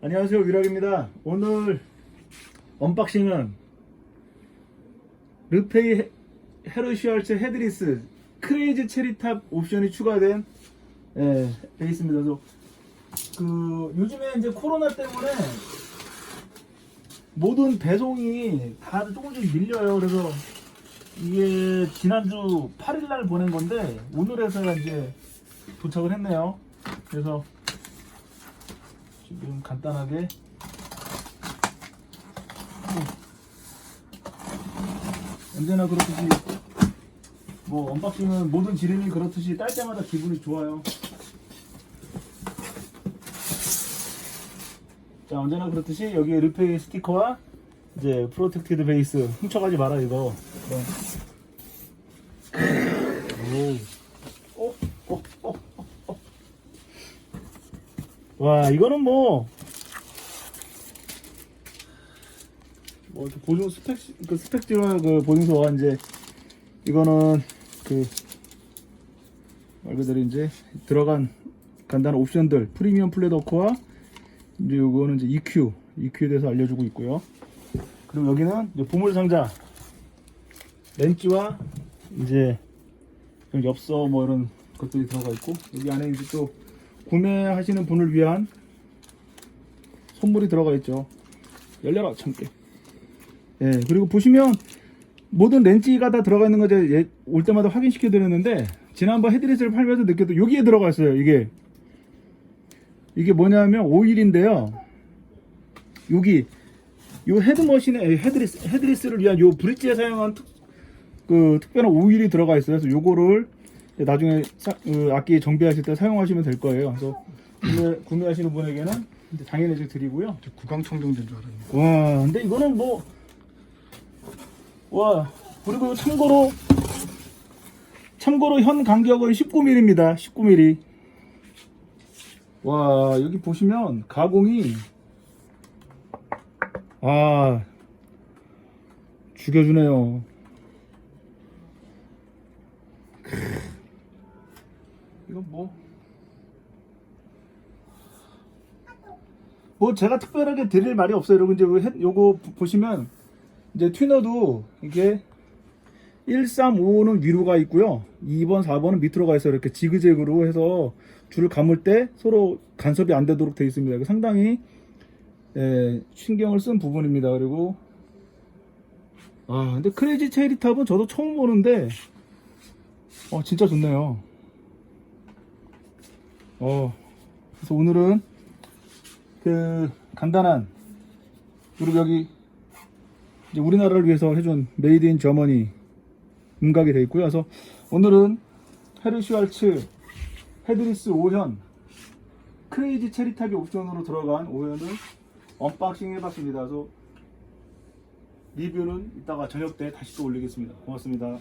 안녕하세요 위락입니다. 오늘 언박싱은 르페이 헤- 헤르시얼츠 헤드리스 크레이지 체리탑 옵션이 추가된 예, 베이스입니다. 그래서 그 요즘에 이제 코로나 때문에 모든 배송이 다 조금씩 밀려요. 그래서 이게 지난주 8일날 보낸 건데 오늘에서야 이제 도착을 했네요. 그래서 지금 간단하게 언제나 그렇듯이 뭐 언박싱은 모든 지름이 그렇듯이 딸 때마다 기분이 좋아요. 자 언제나 그렇듯이 여기에 르페이 스티커와 이제 프로텍티드 베이스 훔쳐가지 마라 이거. 네. 오. 어, 어, 어, 어, 어. 와 이거는 뭐. 뭐 이렇게 보증 스펙 그 스펙지와 그 보증서가 이제 이거는 그 말 그대로 이제 들어간 간단한 옵션들 프리미엄 플랫워크와 이제 요거는 이제 EQ EQ에 대해서 알려주고 있고요. 그리고 여기는 이제 보물 상자 렌즈와 이제 좀 엽서 뭐 이런 것들이 들어가 있고 여기 안에 이제 또 구매하시는 분을 위한 선물이 들어가 있죠. 열려라 참깨. 예 그리고 보시면 모든 렌즈가 다 들어가 있는 거 이제 예- 올 때마다 확인시켜 드렸는데 지난번 헤드리스를 팔면서 느껴도 여기에 들어가 있어요 이게 이게 뭐냐면 오일인데요 여기 요 헤드머신에 헤드리스 헤드리스를 위한 요 브릿지에 사용한 특, 그 특별한 오일이 들어가 있어요 그래서 요거를 나중에 사- 그 악기 정비하실 때 사용하시면 될 거예요 그래서 구매, 구매하시는 분에게는 이제 당연히 이제 드리고요 구강청정제인 줄 알았는데 와, 근데 이거는 뭐, 와, 그리고 참고로, 참고로 현 간격은 19mm입니다. 19mm. 와, 여기 보시면 가공이, 아, 죽여주네요. 크. 이건 뭐, 뭐 제가 특별하게 드릴 말이 없어요. 여러분 이제 요거 보- 보시면 이제 튜너도 이게 1, 3, 5는 위로 가 있고요. 2번, 4번은 밑으로 가 있어요. 이렇게 지그재그로 해서 줄을 감을 때 서로 간섭이 안 되도록 되어 있습니다. 상당히 예, 신경을 쓴 부분입니다. 그리고 아 근데 크레이지 체리탑은 저도 처음 보는데 어 진짜 좋네요. 어 그래서 오늘은 그 간단한 그리고 여기 우리나라를 위해서 해준 메이드 인 저머니 음각이 되어 있고요. 그래서 오늘은 헤르슈알츠 헤드리스 5현 크레이지 체리탑이 옵션으로 들어간 5현을 언박싱 해봤습니다. 그래서 리뷰는 이따가 저녁 때 다시 또 올리겠습니다. 고맙습니다.